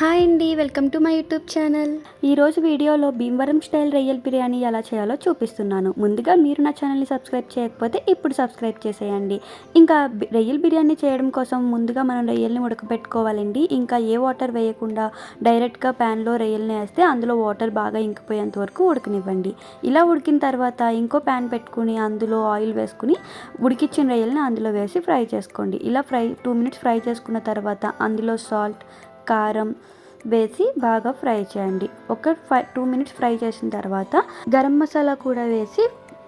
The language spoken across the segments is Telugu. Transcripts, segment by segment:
హాయ్ అండి welcome to my YouTube channel. ఈరోజు వీడియోలో భీమవరం స్టైల్ రొయ్యల్ బిర్యానీ ఎలా చేయాలో చూపిస్తున్నాను. ముందుగా మీరు నా ఛానల్ని సబ్స్క్రైబ్ చేయకపోతే ఇప్పుడు సబ్స్క్రైబ్ చేసేయండి. ఇంకా బి- రొయ్యల్ బిర్యానీ చేయడం కోసం ముందుగా మనం రొయ్యల్ని ఉడకబెట్టుకోవాలండి ఇంకా ఏ వాటర్ వేయకుండా డైరెక్ట్గా ప్యాన్లో రొయ్యల్ని వేస్తే అందులో వాటర్ బాగా ఇంకిపోయేంత వరకు ఉడకనివ్వండి. ఇలా ఉడికిన తర్వాత ఇంకో ప్యాన్ పెట్టుకుని అందులో ఆయిల్ వేసుకుని ఉడికిచ్చిన రొయ్యల్ని అందులో వేసి ఫ్రై చేసుకోండి. ఇలా ఫ్రై టూ మినిట్స్ ఫ్రై చేసుకున్న తర్వాత అందులో సాల్ట్ కారం వేసి బాగా ఫ్రై చేయండి. ఒక ఫైవ్ టూ మినిట్స్ ఫ్రై చేసిన తర్వాత గరం మసాలా కూడా వేసి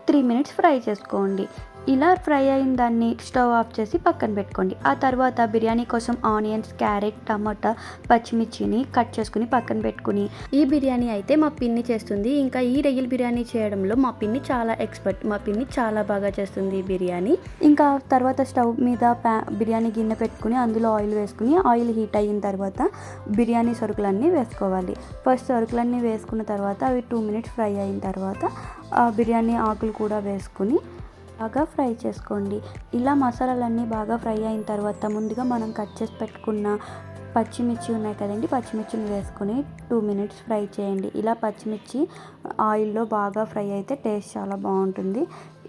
త్రీ మినిట్స్ ఫ్రై చేసుకోండి. ఇలా ఫ్రై అయిన దాన్ని స్టవ్ ఆఫ్ చేసి పక్కన పెట్టుకోండి. ఆ తర్వాత బిర్యానీ కోసం ఆనియన్స్ క్యారెట్ టమాటా పచ్చిమిర్చిని కట్ చేసుకుని పక్కన పెట్టుకుని ఈ బిర్యానీ అయితే మా పిన్ని చేస్తుంది. ఇంకా ఈ రొయ్యల బిర్యానీ చేయడంలో మా పిన్ని చాలా ఎక్స్పర్ట్. మా పిన్ని చాలా బాగా చేస్తుంది ఈ బిర్యానీ. ఇంకా తర్వాత స్టవ్ మీద ప్యా బిర్యానీ గిన్నె పెట్టుకుని అందులో ఆయిల్ వేసుకుని ఆయిల్ హీట్ అయిన తర్వాత బిర్యానీ సరుకులన్నీ వేసుకోవాలి. ఫస్ట్ సరుకులన్నీ వేసుకున్న తర్వాత అవి టూ మినిట్స్ ఫ్రై అయిన తర్వాత ఆ బిర్యానీ ఆకులు కూడా వేసుకుని బాగా ఫ్రై చేసుకోండి. ఇలా మసాలాలన్నీ బాగా ఫ్రై అయిన తర్వాత ముందుగా మనం కట్ చేసి పెట్టుకున్న పచ్చిమిర్చి ఉన్నాయి కదండి పచ్చిమిర్చిని వేసుకుని టూ మినిట్స్ ఫ్రై చేయండి. ఇలా పచ్చిమిర్చి ఆయిల్లో బాగా ఫ్రై అయితే టేస్ట్ చాలా బాగుంటుంది.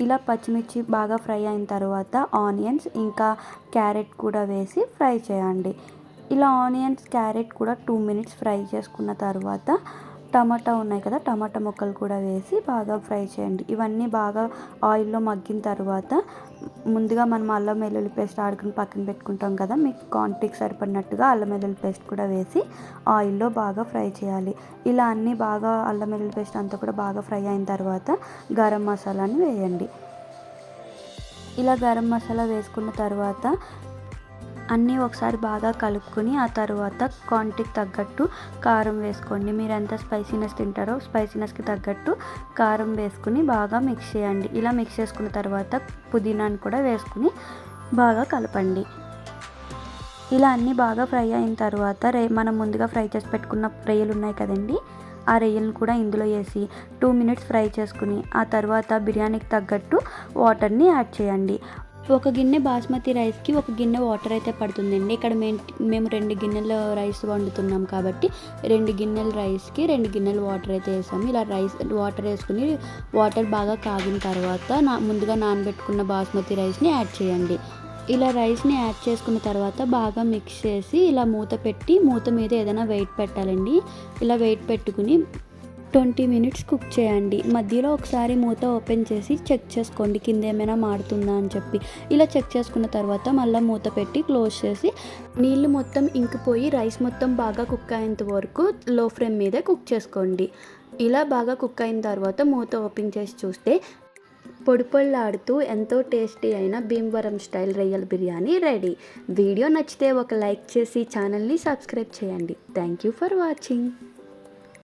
ఇలా పచ్చిమిర్చి బాగా ఫ్రై అయిన తర్వాత ఆనియన్స్ ఇంకా క్యారెట్ కూడా వేసి ఫ్రై చేయండి. ఇలా ఆనియన్స్ క్యారెట్ కూడా టూ మినిట్స్ ఫ్రై చేసుకున్న తర్వాత టమాటా ఉన్నాయి కదా టమాటా ముక్కలు కూడా వేసి బాగా ఫ్రై చేయండి. ఇవన్నీ బాగా ఆయిల్లో మగ్గిన తర్వాత ముందుగా మనం అల్లం వెల్లుల్లి పేస్ట్ ఆడుకుని పక్కన పెట్టుకుంటాం కదా మీకు క్వాంటిటీకి సరిపడినట్టుగా అల్లం వెల్లుల్లి పేస్ట్ కూడా వేసి ఆయిల్లో బాగా ఫ్రై చేయాలి. ఇలా అన్నీ బాగా అల్లం వెల్లుల్లి పేస్ట్ అంతా కూడా బాగా ఫ్రై అయిన తర్వాత గరం మసాలాని వేయండి. ఇలా గరం మసాలా వేసుకున్న తర్వాత అన్నీ ఒకసారి బాగా కలుపుకొని ఆ తర్వాత క్వాంటిటీకి తగ్గట్టు కారం వేసుకోండి. మీరు ఎంత స్పైసీనెస్ తింటారో స్పైసీనెస్కి తగ్గట్టు కారం వేసుకుని బాగా మిక్స్ చేయండి. ఇలా మిక్స్ చేసుకున్న తర్వాత పుదీనాని కూడా వేసుకుని బాగా కలపండి. ఇలా అన్నీ బాగా ఫ్రై అయిన తర్వాత రే మనం ముందుగా ఫ్రై చేసి పెట్టుకున్న రొయ్యలు ఉన్నాయి కదండి ఆ రొయ్యలను కూడా ఇందులో వేసి టూ మినిట్స్ ఫ్రై చేసుకుని ఆ తర్వాత బిర్యానీకి తగ్గట్టు వాటర్ని యాడ్ చేయండి. ఒక గిన్నె బాస్మతి రైస్కి ఒక గిన్నె వాటర్ అయితే పడుతుందండి. ఇక్కడ మేము మేము రెండు గిన్నెల రైస్ వండుతున్నాం కాబట్టి రెండు గిన్నెల రైస్కి రెండు గిన్నెల వాటర్ అయితే వేసాము. ఇలా రైస్ వాటర్ వేసుకుని వాటర్ బాగా కాగిన తర్వాత నా ముందుగా నానబెట్టుకున్న బాస్మతి రైస్ని యాడ్ చేయండి. ఇలా రైస్ని యాడ్ చేసుకున్న తర్వాత బాగా మిక్స్ చేసి ఇలా మూత పెట్టి మూత మీద ఏదైనా వెయిట్ పెట్టాలండి. ఇలా వెయిట్ పెట్టుకుని ట్వంటీ మినిట్స్ కుక్ చేయండి. మధ్యలో ఒకసారి మూత ఓపెన్ చేసి చెక్ చేసుకోండి కింద ఏమైనా మాడుతుందా అని చెప్పి. ఇలా చెక్ చేసుకున్న తర్వాత మళ్ళీ మూత పెట్టి క్లోజ్ చేసి నీళ్ళు మొత్తం ఇంకిపోయి రైస్ మొత్తం బాగా కుక్ అయ్యేంత వరకు లో ఫ్లేమ్ మీద కుక్ చేసుకోండి. ఇలా బాగా కుక్ అయిన తర్వాత మూత ఓపెన్ చేసి చూస్తే పొడి పొళ్ళాడుతూ ఎంతో టేస్టీ అయిన భీమవరం స్టైల్ రొయ్యల బిర్యానీ రెడీ. వీడియో నచ్చితే ఒక లైక్ చేసి ఛానల్ని సబ్స్క్రైబ్ చేయండి. Thank you for watching.